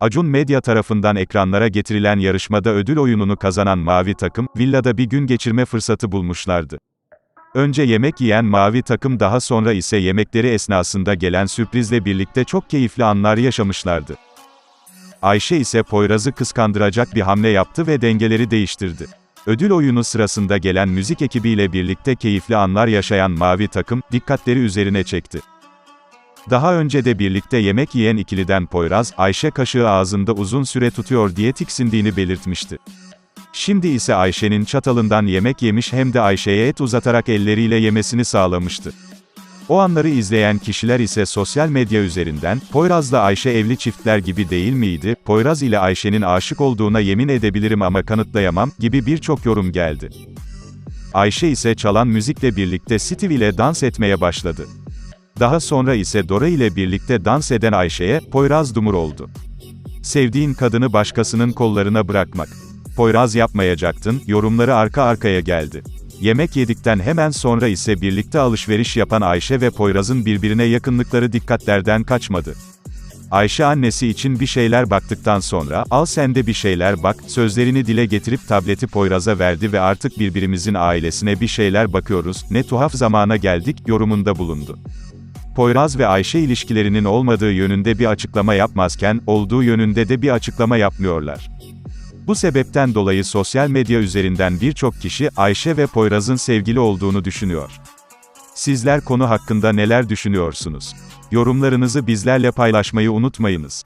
Acun Medya tarafından ekranlara getirilen yarışmada ödül oyununu kazanan Mavi takım, villada bir gün geçirme fırsatı bulmuşlardı. Önce yemek yiyen Mavi takım daha sonra ise yemekleri esnasında gelen sürprizle birlikte çok keyifli anlar yaşamışlardı. Ayşe ise Poyraz'ı kıskandıracak bir hamle yaptı ve dengeleri değiştirdi. Ödül oyunu sırasında gelen müzik ekibiyle birlikte keyifli anlar yaşayan Mavi takım, dikkatleri üzerine çekti. Daha önce de birlikte yemek yiyen ikiliden Poyraz, Ayşe kaşığı ağzında uzun süre tutuyor diye tiksindiğini belirtmişti. Şimdi ise Ayşe'nin çatalından yemek yemiş hem de Ayşe'ye et uzatarak elleriyle yemesini sağlamıştı. O anları izleyen kişiler ise sosyal medya üzerinden, Poyraz'la Ayşe evli çiftler gibi değil miydi, Poyraz ile Ayşe'nin aşık olduğuna yemin edebilirim ama kanıtlayamam, gibi birçok yorum geldi. Ayşe ise çalan müzikle birlikte Steve ile dans etmeye başladı. Daha sonra ise Dora ile birlikte dans eden Ayşe'ye, Poyraz dumur oldu. Sevdiğin kadını başkasının kollarına bırakmak. Poyraz yapmayacaktın, yorumları arka arkaya geldi. Yemek yedikten hemen sonra ise birlikte alışveriş yapan Ayşe ve Poyraz'ın birbirine yakınlıkları dikkatlerden kaçmadı. Ayşe annesi için bir şeyler baktıktan sonra, al sen de bir şeyler bak, sözlerini dile getirip tableti Poyraz'a verdi ve artık birbirimizin ailesine bir şeyler bakıyoruz, ne tuhaf zamana geldik, yorumunda bulundu. Poyraz ve Ayşe ilişkilerinin olmadığı yönünde bir açıklama yapmazken, olduğu yönünde de bir açıklama yapmıyorlar. Bu sebepten dolayı sosyal medya üzerinden birçok kişi, Ayşe ve Poyraz'ın sevgili olduğunu düşünüyor. Sizler konu hakkında neler düşünüyorsunuz? Yorumlarınızı bizlerle paylaşmayı unutmayınız.